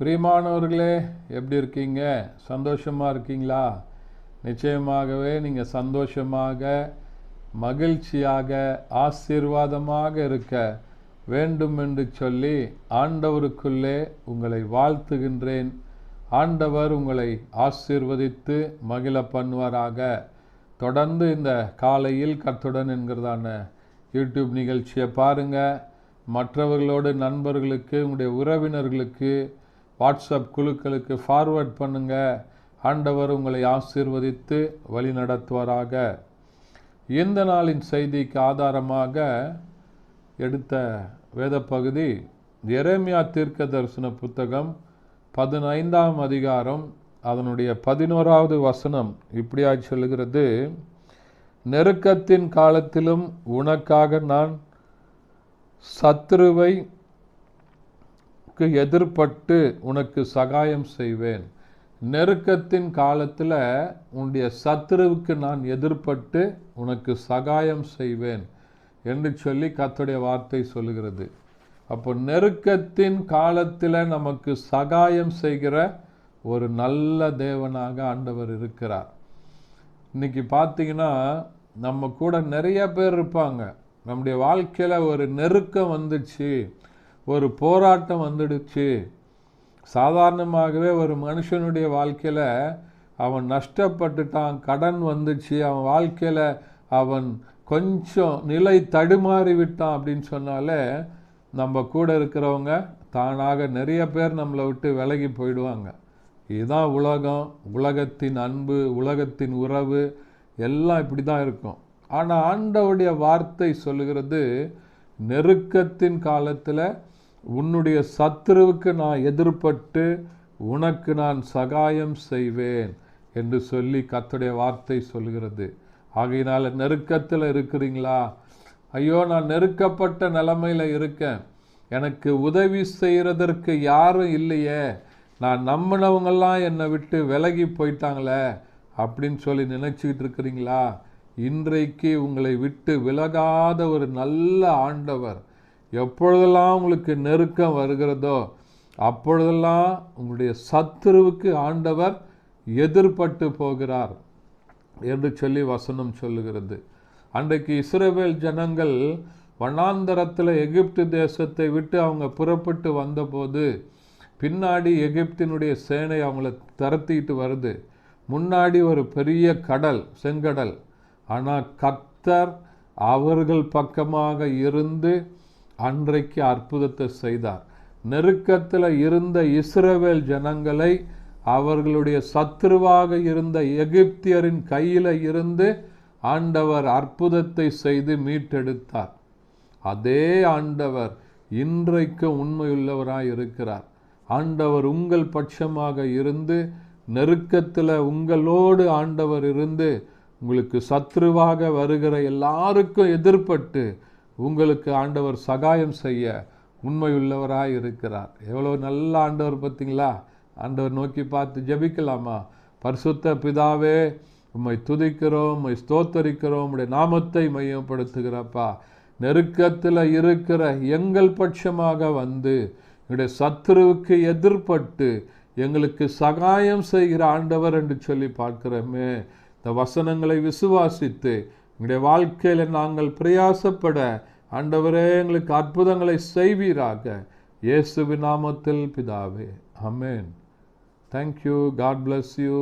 பிரியமானவர்களே எப்படி இருக்கீங்க? சந்தோஷமாக இருக்கீங்களா? நிச்சயமாகவே நீங்கள் சந்தோஷமாக மகிழ்ச்சியாக ஆசீர்வாதமாக இருக்க வேண்டும் என்று சொல்லி ஆண்டவருக்குள்ளே உங்களை வாழ்த்துகின்றேன். ஆண்டவர் உங்களை ஆசீர்வதித்து மகிழ பண்ணுவாராக. தொடர்ந்து இந்த காலையில் கத்துடன் என்கிறதான யூடியூப் நிகழ்ச்சியை பாருங்கள் மற்றவர்களோடு நண்பர்களுக்கு உங்களுடைய உறவினர்களுக்கு வாட்ஸ்அப் குழுக்களுக்கு ஃபார்வர்ட் பண்ணுங்கள் ஆண்டவர் உங்களை ஆசீர்வதித்து வழி நடத்துவாராக. இந்த நாளின் செய்திக்கு ஆதாரமாக எடுத்த வேத பகுதி எரேமியா தீர்க்க தரிசன புத்தகம் பதினைந்தாம் அதிகாரம் அதனுடைய பதினோராவது வசனம் இப்படியாய் சொல்லுகிறது. நெருக்கத்தின் காலத்திலும் உனக்காக நான் சத்ருவை எதிர்பட்டு உனக்கு சகாயம் செய்வேன். நெருக்கத்தின் காலத்தில் உன்னுடைய சத்துருவுக்கு நான் எதிர்பட்டு உனக்கு சகாயம் செய்வேன் என்று சொல்லி கத்துடைய வார்த்தை சொல்லுகிறது. அப்போ நெருக்கத்தின் காலத்தில் நமக்கு சகாயம் செய்கிற ஒரு நல்ல தேவனாக ஆண்டவர் இருக்கிறார். இன்னைக்கு பார்த்தீங்கன்னா நம்ம கூட நிறைய பேர் இருப்பாங்க. நம்முடைய வாழ்க்கையில் ஒரு நெருக்கம் வந்துச்சு. ஒரு போராட்டம் வந்துடுச்சு. சாதாரணமாகவே ஒரு மனுஷனுடைய வாழ்க்கையில் அவன் நஷ்டப்பட்டுட்டான் கடன் வந்துச்சு அவன் வாழ்க்கையில் அவன் கொஞ்சம் நிலை தடுமாறி விட்டான் அப்படின்னு சொன்னாலே நம்ம கூட இருக்கிறவங்க தானாக நிறைய பேர் நம்மளை விட்டு விலகி போயிடுவாங்க. இதுதான் உலகம் உலகத்தின் அன்பு உலகத்தின் உறவு எல்லாம் இப்படி தான் இருக்கும். ஆனால் ஆண்டவுடைய வார்த்தை சொல்லுகிறது நெருக்கத்தின் காலத்தில் உன்னுடைய சத்துருவுக்கு நான் எதிர்பட்டு உனக்கு நான் சகாயம் செய்வேன் என்று சொல்லி கத்துடைய வார்த்தை சொல்கிறது. ஆகையினால் நெருக்கத்தில் இருக்கிறீங்களா? ஐயோ நான் நெருக்கப்பட்ட நிலைமையில் இருக்கேன். எனக்கு உதவி செய்கிறதற்கு யாரும் இல்லையே. நான் நம்பினவங்கெல்லாம் என்னை விட்டு விலகி போயிட்டாங்களே அப்படின்னு சொல்லி நினச்சிக்கிட்டு இருக்கிறீங்களா? இன்றைக்கு உங்களை விட்டு விலகாத ஒரு நல்ல ஆண்டவர் எப்பொழுதெல்லாம் உங்களுக்கு நெருக்கம் வருகிறதோ அப்பொழுதெல்லாம் உங்களுடைய சத்துருவுக்கு ஆண்டவர் எதிர்பட்டு போகிறார் என்று சொல்லி வசனம் சொல்லுகிறது. அன்றைக்கு இஸ்ரேவேல் ஜனங்கள் வண்ணாந்தரத்தில் எகிப்து தேசத்தை விட்டு அவங்க புறப்பட்டு வந்தபோது பின்னாடி எகிப்தினுடைய சேனை அவங்கள திரத்திட்டு வருது. முன்னாடி ஒரு பெரிய கடல் செங்கடல். ஆனால் கத்தர் அவர்கள் பக்கமாக இருந்து அன்றைக்கு அற்புதத்தை செய்தார். நெருக்கத்தில் இருந்த இஸ்ரவேல் ஜனங்களை அவர்களுடைய சத்ருவாக இருந்த எகிப்தியரின் கையில் இருந்து ஆண்டவர் அற்புதத்தை செய்து மீட்டெடுத்தார். அதே ஆண்டவர் இன்றைக்கு உண்மையுள்ளவராய் இருக்கிறார். ஆண்டவர் உங்கள் பட்சமாக இருந்து நெருக்கத்தில் உங்களோடு ஆண்டவர் இருந்து உங்களுக்கு சத்ருவாக வருகிற எல்லாருக்கும் எதிர்பட்டு உங்களுக்கு ஆண்டவர் சகாயம் செய்ய உண்மையுள்ளவராக இருக்கிறார் எவ்வளோ நல்ல ஆண்டவர் பார்த்தீங்களா? ஆண்டவர் நோக்கி பார்த்து ஜெபிக்கலாமா? பரிசுத்த பிதாவே உம்மை துதிக்கிறோம் உம்மை ஸ்தோத்தரிக்கிறோம் உடைய நாமத்தை மையப்படுத்துகிறப்பா. நெருக்கத்தில் இருக்கிற எங்கள் பட்சமாக வந்து என்னுடைய சத்துருவுக்கு எதிர்பட்டு எங்களுக்கு சகாயம் செய்கிற ஆண்டவர் என்று சொல்லி பார்க்கிறோமே. இந்த வசனங்களை விசுவாசித்து எங்களுடைய வாழ்க்கையில் நாங்கள் பிரயாசப்பட ஆண்டவரே எங்களுக்கு அற்புதங்களை செய்வீராக. இயேசு விநாமத்தில் பிதாவே. Amen thank you God bless you